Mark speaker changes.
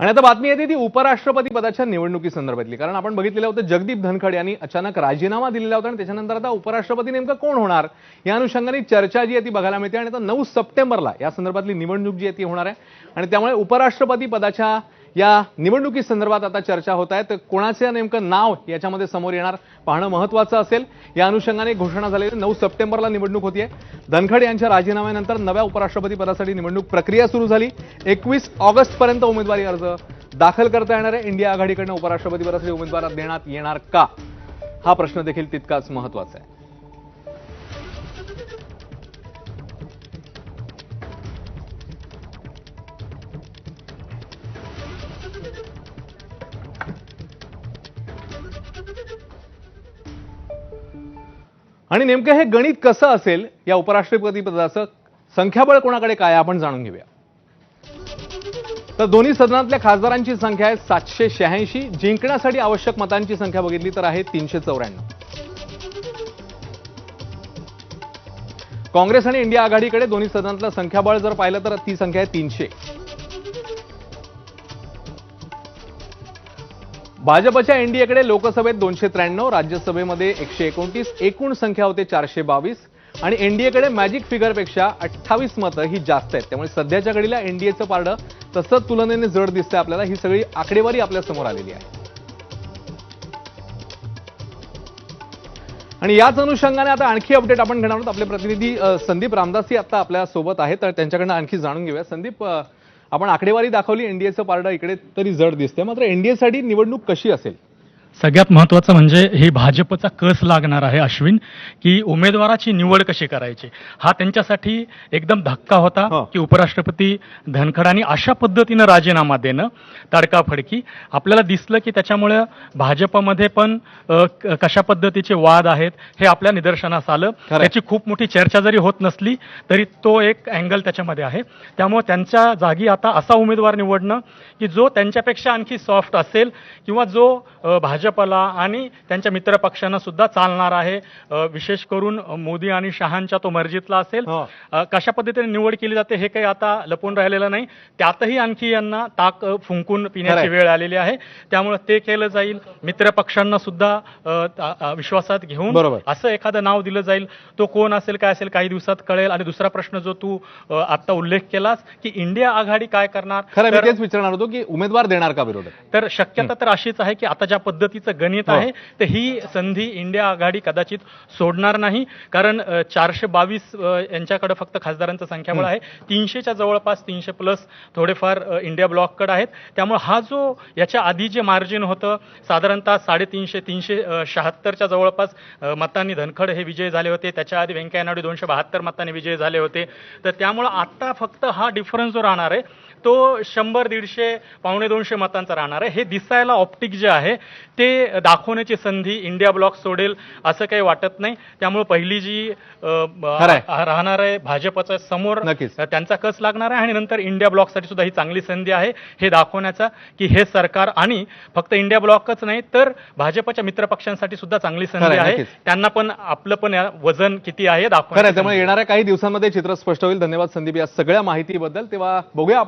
Speaker 1: आणि आता बातमी येते ती उपराष्ट्रपती पदाच्या निवडणुकी संदर्भातली. कारण आपण बघितलेलं होतं जगदीप धनखड यांनी अचानक राजीनामा दिलेला होता आणि त्याच्यानंतर आता उपराष्ट्रपती नेमकं कोण होणार? या अनुषंगाने चर्चा जी आहे ती बघायला मिळते आणि आता नऊ सप्टेंबरला या संदर्भातली निवडणूक जी आहे ती होणार आहे. आणि त्यामुळे उपराष्ट्रपती पदाच्या या निवडणुकीसंदर्भात आता चर्चा होत आहे. तर कोणाचे नेमकं नाव याच्यामध्ये समोर येणार पाहणं महत्वाचं असेल. या अनुषंगाने घोषणा झालेली नऊ सप्टेंबरला निवडणूक होतीये. धनखड यांच्या राजीनाम्यानंतर नव्या उपराष्ट्रपती पदासाठी निवडणूक प्रक्रिया सुरू झाली. एकवीस ऑगस्टपर्यंत उमेदवारी अर्ज दाखल करता येणार आहे. इंडिया आघाडीकडनं उपराष्ट्रपती पदासाठी उमेदवार देण्यात येणार का? हा प्रश्न देखील तितकाच महत्त्वाचा आहे. आणि नेमकं हे गणित कसं असेल या उपराष्ट्रपतीपदाचं संख्याबळ कोणाकडे काय आपण जाणून घेऊया. तर दोन्ही सदनातल्या खासदारांची संख्या आहे सातशे शहाऐंशी. जिंकण्यासाठी आवश्यक मतांची संख्या बघितली तर आहे तीनशे चौऱ्याण्णव. काँग्रेस आणि इंडिया आघाडीकडे दोन्ही सदनातलं संख्याबळ जर पाहिलं तर ती संख्या आहे तीनशे. भाजपच्या एनडीएकडे लोकसभेत दोनशे त्र्याण्णव राज्यसभेमध्ये एकशे एकोणतीस एकूण संख्या होते चारशे बावीस. आणि एनडीएकडे मॅजिक फिगरपेक्षा अठ्ठावीस मतं ही जास्त आहेत. त्यामुळे सध्याच्या घडीला एनडीएचं पारडं तसंच तुलनेने जड दिसतंय आपल्याला. ही सगळी आकडेवारी आपल्यासमोर आलेली आहे. आणि याच अनुषंगाने आता आणखी अपडेट आपण घेणार आहोत. आपले प्रतिनिधी संदीप रामदासी आता आपल्यासोबत आहेत. तर त्यांच्याकडनं आणखी जाणून घेऊया. संदीप आपण आकडेवारी दाखवली एनडीएचं पारडं इकडे तरी जड दिसते मात्र एनडीएसाठी निवडणूक कशी असेल?
Speaker 2: सगळ्यात महत्त्वाचं म्हणजे ही भाजपचा कस लागणार आहे अश्विन की उमेदवाराची निवड कशी करायची हा त्यांच्यासाठी एकदम धक्का
Speaker 1: हो.
Speaker 2: होता की उपराष्ट्रपती धनखडांनी अशा पद्धतीनं राजीनामा देणं तडकाफडकी आपल्याला दिसलं की त्याच्यामुळे भाजपमध्ये पण कशा पद्धतीचे वाद आहेत हे आपल्या निदर्शनास आलं. त्याची खूप मोठी चर्चा जरी होत नसली तरी तो एक अँगल त्याच्यामध्ये आहे त्यामुळे त्यांच्या जागी आता असा उमेदवार निवडणं की जो त्यांच्यापेक्षा आणखी सॉफ्ट असेल किंवा जो अ, भाजपला आणि त्यांच्या मित्र पक्षांना सुद्धा चालणार आहे. विशेष करून मोदी आणि शहांच्या तो मर्जीतला असेल.
Speaker 1: हो.
Speaker 2: कशा पद्धतीने निवड केली जाते हे काही आता लपून राहिलेलं नाही. त्यातही आणखी यांना ताक फुंकून पिण्याची. वेळ आलेली आहे. त्यामुळे ते केलं जाईल. मित्र पक्षांना सुद्धा विश्वासात घेऊन
Speaker 1: बरोबर.
Speaker 2: असं एखादं नाव दिलं जाईल. तो कोण असेल काय असेल काही दिवसात कळेल. आणि दुसरा प्रश्न जो तू आता उल्लेख केलास की इंडिया आघाडी काय करणार?
Speaker 1: विचारणार होतो की उमेदवार देणार का विरोधात
Speaker 2: तर शक्यता तर अशीच आहे की आता ज्या पद्धतीचं गणित
Speaker 1: हो.
Speaker 2: आहे तर ही संधी इंडिया आघाडी कदाचित सोडणार नाही. कारण चारशे बावीस यांच्याकडे फक्त खासदारांचं संख्याबळ आहे. तीनशेच्या जवळपास तीनशे प्लस थोडेफार इंडिया ब्लॉककडे आहेत. त्यामुळे हा जो याच्या आधी जे मार्जिन होतं साधारणतः साडेतीनशे तीनशे शहात्तरच्या जवळपास मतांनी धनखड हे विजय झाले होते. त्याच्या आधी व्यंकय्या नायडू दोनशे बहात्तर मतांनी विजय झाले होते. तर त्यामुळं आता फक्त हा डिफरन्स जो राहणार आहे तो शंभर दीडशे पावणे दोनशे मतांचा राहणार आहे. हे दिसायला ऑप्टिक जे आहे ते दाखवण्याची संधी इंडिया ब्लॉक सोडेल असं काही वाटत नाही त्यामुळे पहिली जी. राहणार आहे भाजपच्या समोर
Speaker 1: नक्कीच.
Speaker 2: त्यांचा कस लागणार आहे आणि नंतर इंडिया ब्लॉकसाठी सुद्धा ही चांगली संधी आहे हे दाखवण्याचा की हे सरकार आणि फक्त इंडिया ब्लॉकच नाही तर भाजपच्या मित्रपक्षांसाठी सुद्धा चांगली संधी आहे. त्यांना पण आपलं पण वजन किती आहे दाखवण्याची
Speaker 1: त्यामुळे. येणाऱ्या काही दिवसांमध्ये चित्र स्पष्ट होईल धन्यवाद संदीप या सगळ्या माहितीबद्दल तेव्हा बघूया आपण